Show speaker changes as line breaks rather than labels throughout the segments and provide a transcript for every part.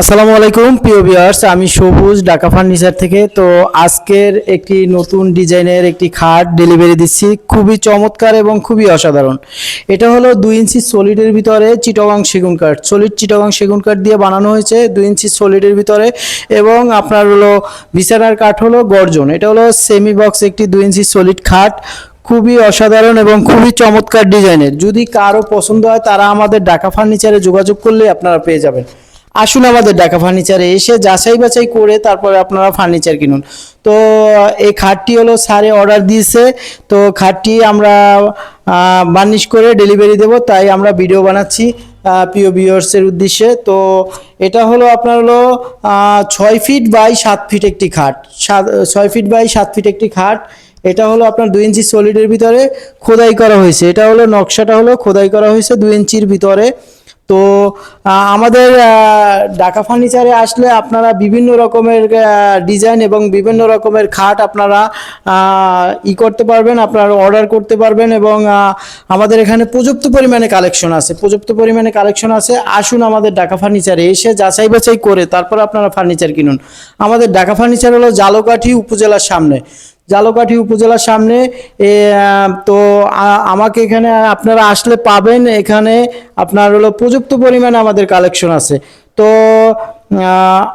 আসসালামু আলাইকুম, প্রিয় ভিউয়ার্স আমি সবুজ, ঢাকা ফার্নিচার থেকে। তো আজকের একটি নতুন ডিজাইনের একটি খাট ডেলিভারি দিচ্ছি। খুবই চমৎকার এবং খুবই অসাধারণ। এটা হলো দুই ইঞ্চি সলিডের ভিতরে চিটগাং সেগুন কাঠ। সলিড চিটগাং সেগুন কাঠ দিয়ে বানানো হয়েছে দুই ইঞ্চি সলিডের ভিতরে। এবং আপনার হলো বিছানার কাঠ হলো গর্জন। এটা হলো সেমি বক্স একটি দুই ইঞ্চি সলিড খাট। খুবই অসাধারণ এবং খুবই চমৎকার ডিজাইনের। যদি কারও পছন্দ হয়, তারা আমাদের ঢাকা ফার্নিচারে যোগাযোগ করলে আপনারা পেয়ে যাবেন। আসুন আমাদের ঢাকা ফার্নিচারে এসে যাচাই বাছাই করে তারপরে আপনারা ফার্নিচার কিনুন। তো, এই খাটটি হলো স্যারে অর্ডার দিয়েছে। তো, খাটটি আমরা বার্নিশ করে ডেলিভারি দেব, তাই আমরা ভিডিও বানাচ্ছি প্রিয় ভিউয়ার্সের উদ্দেশ্যে। তো, এটা হলো আপনার হলো ছয় ফিট বাই সাত ফিট একটি খাট। সাত- ছয় ফিট বাই সাত ফিট একটি খাট। এটা হলো আপনার দুই ইঞ্চি সলিডের ভিতরে খোদাই করা হয়েছে। এটা হলো নকশাটা হলো খোদাই করা হয়েছে দুই ইঞ্চির ভিতরে। তো আমাদের ঢাকা ফার্নিচারে আসলে আপনারা বিভিন্ন রকমের ডিজাইন এবং বিভিন্ন রকমের খাট আপনারা ই করতে পারবেন, আপনারা অর্ডার করতে পারবেন এবং আমাদের এখানে পর্যাপ্ত পরিমাণে কালেকশন আছে। পর্যাপ্ত পরিমাণে কালেকশন আছে। আসুন আমাদের ঢাকা ফার্নিচারে এসে যাচাই বাছাই করে তারপর আপনারা ফার্নিচার কিনুন। আমাদের ঢাকা ফার্নিচার হলো জালকাঠি উপজেলার সামনে। জালকাঠি উপজেলার সামনে তো আমাকে এখানে আপনারা আসলে পাবেন। এখানে আপনার হলো প্রযুক্ত পরিমাণে আমাদের কালেকশন আছে। তো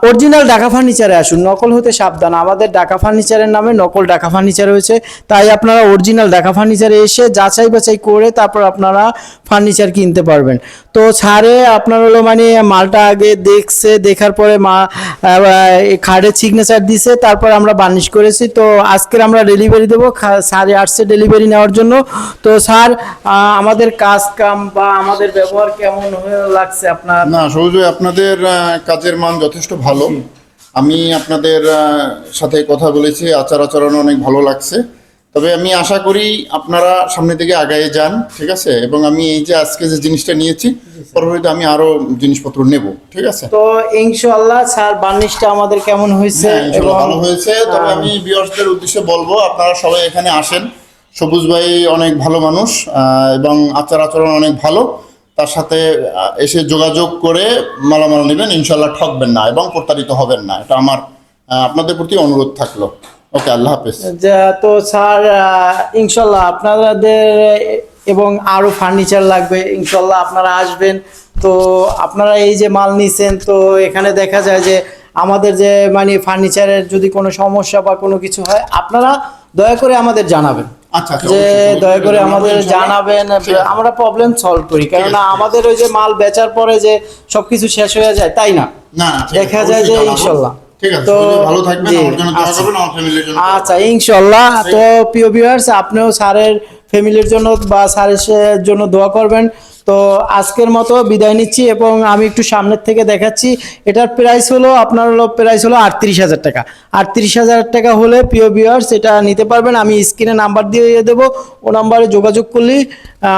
অরিজিনাল ঢাকা ফার্নিচারে আসুন, নকল হতে সাবধান। আমাদের ঢাকা ফার্নিচারের নামে নকল ঢাকা ফার্নিচার হয়েছে তাই আপনারা অরিজিনাল ঢাকা ফার্নিচারে এসে যাচাই বাছাই করে তারপর আপনারা ফার্নিচার কিনতে পারবেন। তো ছাড়ে আপনার হলো মানে মালটা আগে দেখছে, দেখার পরে মা খাড়ের সিগনেচার দিছে, তারপর আমরা বার্নিশ করেছি। তো আজকের আমরা ডেলিভারি দেবো। স্যারে আসছে ডেলিভারি নেওয়ার জন্য। তো স্যার আমাদের কাজ কাম বা আমাদের ব্যবহার কেমন লাগছে আপনার?
না সবুজ আপনাদের কাজের মান যথেষ্ট ভালো। আমি আপনাদের সাথে কথা বলেছি আচার আচরণ অনেক ভালো লাগছে। তবে আমি আশা করি আপনারা সামনে থেকে আগায় যান ঠিক আছে? এবং আমি এই যে আজকে যে জিনিসটা নিয়েছি পরবর্তীতে আমি আরও জিনিসপত্র নেব ঠিক আছে?
তো ইনশাআল্লাহ স্যার বার্নিশটা আমাদের কেমন হয়েছে
হ্যাঁ, ভালো হয়েছে। তবে আমি ভিউয়ার্সদের উদ্দেশ্যে বলব আপনারা সবাই এখানে আসেন। সবুজ ভাই অনেক ভালো মানুষ আহ, এবং আচার আচরণ অনেক ভালো। তার সাথে এসে যোগাযোগ করে মালামাল নেবেন ইনশাল্লাহ ঠকবেন না এবং প্রতারিত হবেন না। এটা আমার আপনাদের প্রতি অনুরোধ থাকল। ওকে, আল্লাহ হাফেজ।
তো স্যার ইনশাল্লাহ আপনাদের এবং আরও ফার্নিচার লাগবে ইনশাল্লাহ আপনারা আসবেন। তো আপনারা এই যে মাল নিছেন, তো এখানে দেখা যায় যে আমাদের যে মানে ফার্নিচারের যদি কোনো সমস্যা বা কোনো কিছু হয়, আপনারা দয়া করে আমাদের জানাবেন। যে দয়া করে আমাদের জানাবেন আমরা প্রবলেম সলভ করি। কেননা আমাদের ওই যে মাল বেচার পরে যে সবকিছু শেষ হয়ে যায় তাই না? দেখা যায় যে ইনশাল্লাহ। তো আচ্ছা। আচ্ছা ইনশাল্লাহ। তো প্রিয় ভিউয়ার্স আপনিও স্যারের ফ্যামিলির জন্য বা স্যারের জন্য দোয়া করবেন। তো আজকের মতো বিদায় নিচ্ছি এবং আমি একটু সামনের থেকে দেখাচ্ছি। এটার প্রাইস হলো, আপনার হলো প্রাইস হলো আটত্রিশ হাজার টাকা। আটত্রিশ হাজার টাকা হলে প্রিয় ভিউয়ার্স এটা নিতে পারবেন। আমি স্ক্রিনে নাম্বার দিয়ে দেবো, ও নাম্বারে যোগাযোগ করলেই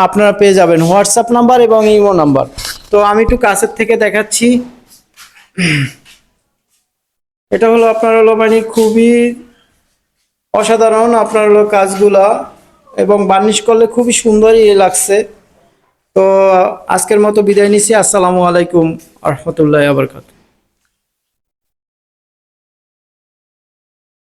আপনারা পেয়ে যাবেন। হোয়াটসঅ্যাপ নাম্বার এবং ইমো নাম্বার তো আমি একটু কাছের থেকে দেখাচ্ছি। এটা হলো, আপনার হলো মানে খুবই অসাধারণ, আপনার হলো কাজগুলা। এবং বার্নিশ করলে খুবই সুন্দরই লাগছে। তো আজকের মতো বিদায় নিচ্ছি আসসালামু আলাইকুম আহমতুল্লাহ আবরকাত